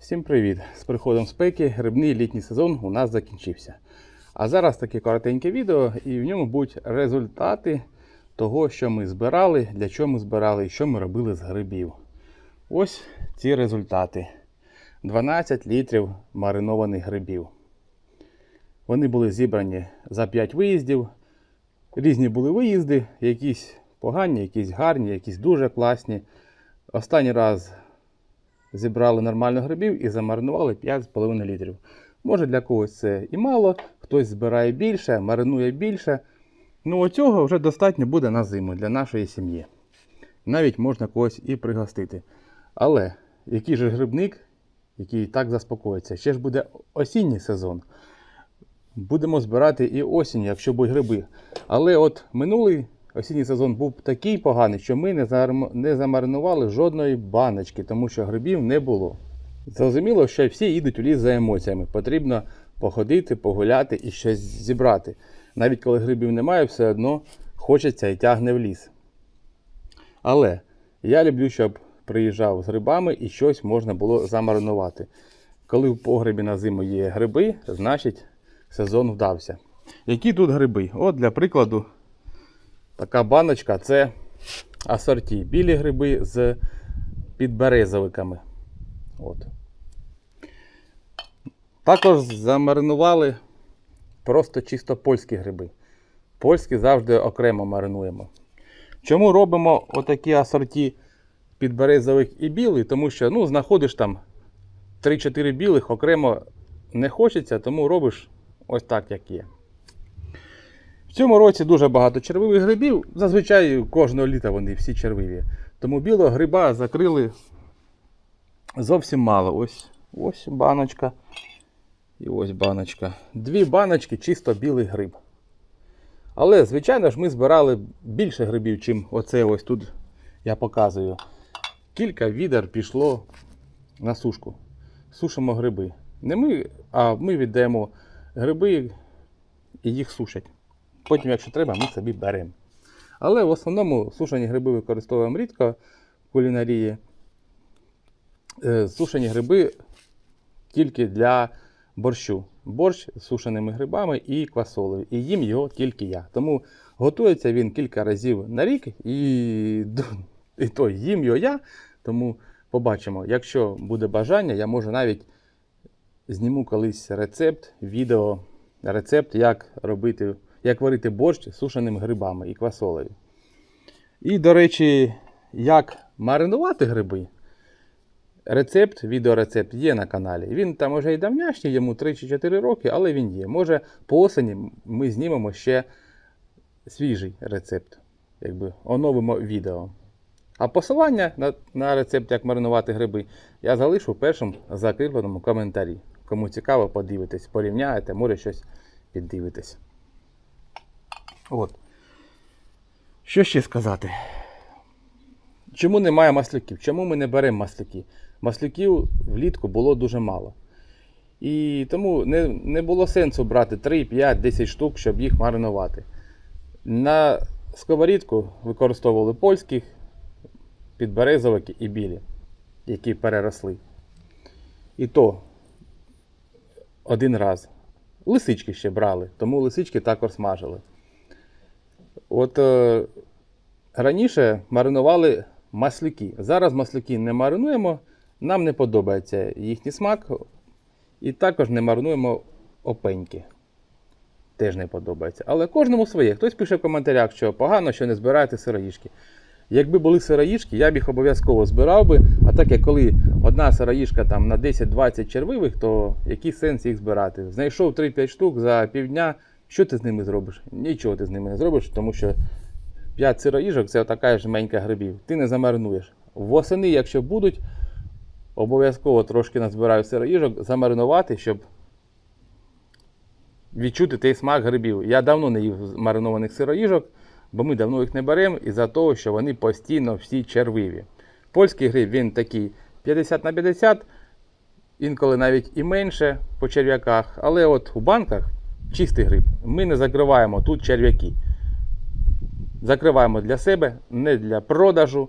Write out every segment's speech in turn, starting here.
Всім привіт! З приходом спеки грибний літній сезон у нас закінчився. А зараз таке коротеньке відео, і в ньому будуть результати того, що ми збирали, для чого ми збирали і що ми робили з грибів. Ось ці результати: 12 літрів маринованих грибів. Вони були зібрані за 5 виїздів. Різні були виїзди, якісь погані, якісь гарні, якісь дуже класні. Останній раз зібрали нормально грибів і замаринували 5,5 літрів. Може для когось це і мало, хтось збирає більше, маринує більше. Ну, оцього вже достатньо буде на зиму для нашої сім'ї. Навіть можна когось і пригостити. Але який же грибник, який так заспокоїться, ще ж буде осінній сезон. Будемо збирати і осінь, якщо будуть гриби. Але от минулий осінній сезон був такий поганий, що ми не, замаринували жодної баночки, тому що грибів не було. Зрозуміло, що всі їдуть у ліс за емоціями. Потрібно походити, погуляти і щось зібрати. Навіть коли грибів немає, все одно хочеться і тягне в ліс. Але я люблю, щоб приїжджав з грибами і щось можна було замаринувати. Коли в погребі на зиму є гриби, значить сезон вдався. Які тут гриби? От для прикладу, така баночка це асорті. Білі гриби з підберезовиками. От. Також замаринували просто чисто польські гриби. Польські завжди окремо маринуємо. Чому робимо отакі асорті підберезових і білий? Тому що ну, знаходиш там 3-4 білих окремо не хочеться, тому робиш ось так, як є. Цьому році дуже багато червивих грибів. Зазвичай кожного літа вони всі червиві. Тому білого гриба закрили зовсім мало. Ось, ось баночка. І ось баночка. Дві баночки чисто білий гриб. Але, звичайно ж, ми збирали більше грибів, чим оце ось тут я показую. Кілька відер пішло на сушку. Сушимо гриби. Не ми, а ми віддаємо гриби і їх сушать. Потім, якщо треба, ми собі беремо. Але в основному сушені гриби використовуємо рідко в кулінарії. Е, Сушені гриби тільки для борщу. Борщ з сушеними грибами і квасолею. І їм його тільки я. Тому готується він кілька разів на рік, і, і то їм його я. Тому побачимо, якщо буде бажання, я можу навіть зніму колись рецепт, відео, рецепт, як робити, як варити борщ з сушеними грибами і квасолею. І, до речі, як маринувати гриби. Рецепт, відеорецепт є на каналі. Він там уже і давняшній, йому 3 чи 4 роки, але він є. Може, по осені ми знімемо ще свіжий рецепт, якби оновимо відео. А посилання на, на рецепт, як маринувати гриби, я залишу в першому закріпленому коментарі. Кому цікаво, подивитесь, порівняєте, може щось піддивитесь. От. Що ще сказати? Чому немає маслюків? Чому ми не беремо маслюки? Маслюків влітку було дуже мало. І тому не, не було сенсу брати 3, 5, 10 штук, щоб їх маринувати. На сковорідку використовували польських, підберезовики і білі, які переросли. І то один раз. Лисички ще брали, тому лисички також смажили. От е, раніше маринували маслюки. Зараз маслюки не маринуємо, нам не подобається їхній смак. І також не маринуємо опеньки. Теж не подобається. Але кожному своє. Хтось пише в коментарях, що погано, що не збираєте сироїшки. Якби були сироїшки, я б їх обов'язково збирав би. А так як коли одна сироїшка там на 10-20 червивих, то який сенс їх збирати? Знайшов 3-5 штук за півдня. Що ти з ними зробиш? Нічого ти з ними не зробиш, тому що 5 сироїжок це така ж менька грибів. Ти не замаринуєш. Восени, якщо будуть, обов'язково трошки назбираю сироїжок, замаринувати, щоб відчути той смак грибів. Я давно не їв маринованих сироїжок, бо ми давно їх не беремо із-за того, що вони постійно всі червиві. Польський гриб він такий 50 на 50, інколи навіть і менше по черв'яках. Але от у банках чистий гриб. Ми не закриваємо тут черв'яки. Закриваємо для себе, не для продажу,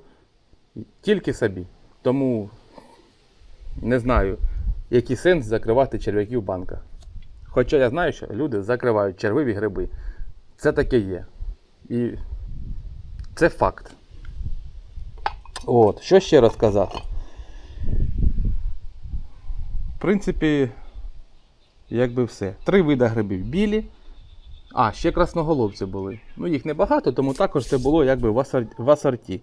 тільки собі. Тому не знаю, який сенс закривати черв'яків в банках. Хоча я знаю, що люди закривають червиві гриби. Це таке є. І це факт. От, що ще розказати? В принципі, якби все. Три вида грибів. Білі. А, ще красноголовці були. Ну, їх небагато, тому також це було якби в асор- в асорті.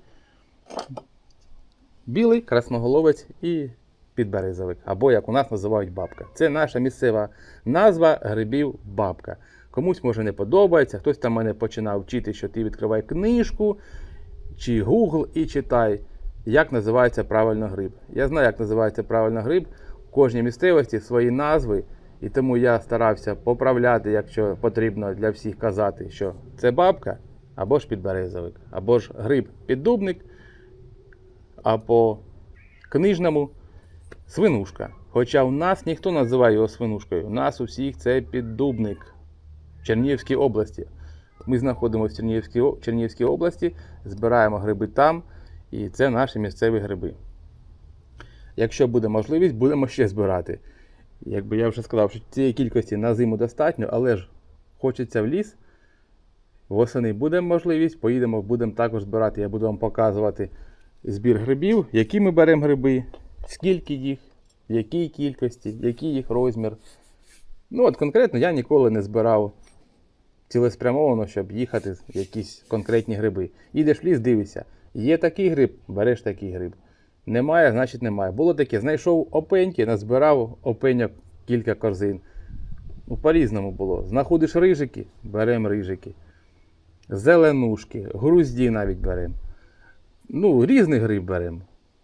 Білий, красноголовець і підберезовик. Або, як у нас називають бабка. Це наша місцева назва грибів бабка. Комусь може не подобається, хтось там мене починав вчити, що ти відкривай книжку чи Google і читай, як називається правильно гриб. Я знаю, як називається правильно гриб. У кожній місцевості свої назви, і тому я старався поправляти, якщо потрібно для всіх казати, що це бабка або ж підберезовик, або ж гриб піддубник, а по книжному свинушка. Хоча у нас ніхто називає його свинушкою. У нас у всіх це піддубник в Чернігівській області. Ми знаходимося в Чернігівській, Чернігівській області, збираємо гриби там, і це наші місцеві гриби. Якщо буде можливість, будемо ще збирати. Якби я вже сказав, що цієї кількості на зиму достатньо, але ж хочеться в ліс. Восени буде можливість, поїдемо, будемо також збирати. Я буду вам показувати збір грибів, які ми беремо гриби, скільки їх, в якій кількості, який їх розмір. Ну, от конкретно я ніколи не збирав цілеспрямовано, щоб їхати в якісь конкретні гриби. Їдеш в ліс, дивишся. Є такий гриб, береш такий гриб. Немає, значить немає. Було таке, знайшов опеньки, назбирав опеньок кілька корзин. Ну, по-різному було. Знаходиш рижики, беремо рижики. Зеленушки, грузді навіть беремо. Ну, різний гриб беремо.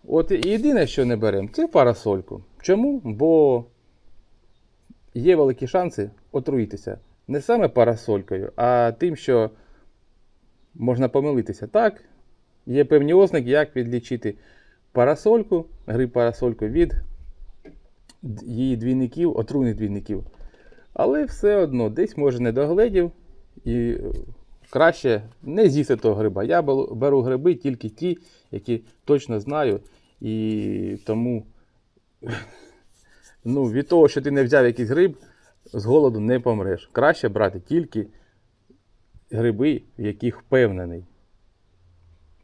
От єдине, що не беремо, це парасольку. Чому? Бо є великі шанси отруїтися. Не саме парасолькою, а тим, що можна помилитися. Так, є певні ознаки, як відлічити парасольку, гриб парасольку від її двійників, отруйних двійників. Але все одно десь може не догледів і е, краще не з'їсти того гриба. Я беру- гриби тільки ті, які точно знаю. І тому ну, від того, що ти не взяв якийсь гриб, з голоду не помреш. Краще брати тільки гриби, в яких впевнений.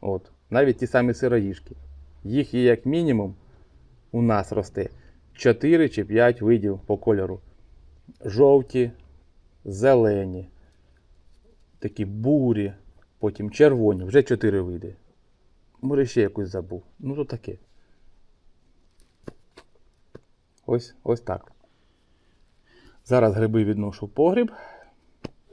От. Навіть ті самі сироїжки. Їх є як мінімум у нас росте 4 чи 5 видів по кольору. Жовті, зелені, такі бурі, потім червоні, вже 4 види. Може ще якусь забув. Ну то таке. Ось, ось так. Зараз гриби відношу в погріб.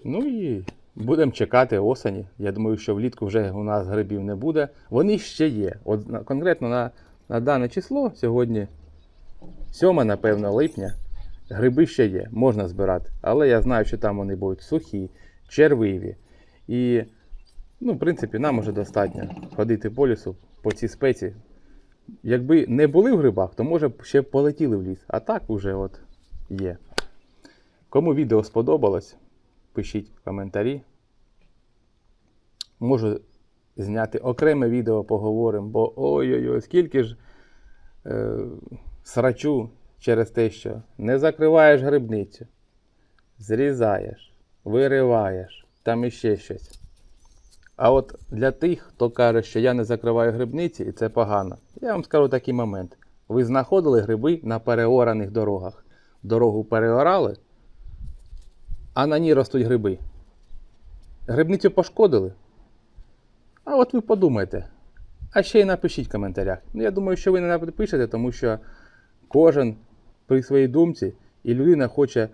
Ну і будемо чекати осені. Я думаю, що влітку вже у нас грибів не буде. Вони ще є. От конкретно на, на дане число, сьогодні 7, напевно, липня, гриби ще є, можна збирати. Але я знаю, що там вони будуть сухі, червиві. І, ну, в принципі, нам уже достатньо ходити по лісу по цій спеці. Якби не були в грибах, то може б ще полетіли в ліс. А так уже от є. Кому відео сподобалось, пишіть коментарі. Можу зняти окреме відео, поговоримо, бо ой-ой-ой, скільки ж е, срачу через те, що не закриваєш грибницю, зрізаєш, вириваєш, там іще щось. А от для тих, хто каже, що я не закриваю грибниці і це погано, я вам скажу такий момент. Ви знаходили гриби на переораних дорогах. Дорогу переорали, а на ній ростуть гриби. Грибницю пошкодили. А от ви подумайте. А ще й напишіть в коментарях. Ну, я думаю, що ви не напишете, тому що кожен при своїй думці і людина хоче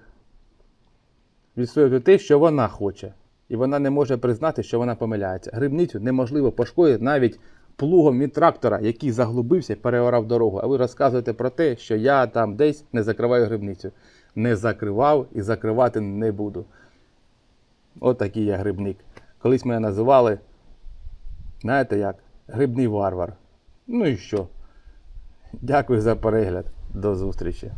відстоювати те, що вона хоче. І вона не може признати, що вона помиляється. Грибницю неможливо пошкодити навіть плугом від трактора, який заглубився і переорав дорогу. А ви розказуєте про те, що я там десь не закриваю грибницю. Не закривав і закривати не буду. От такий я грибник. Колись мене називали, знаєте як, грибний варвар. Ну і що? Дякую за перегляд. До зустрічі.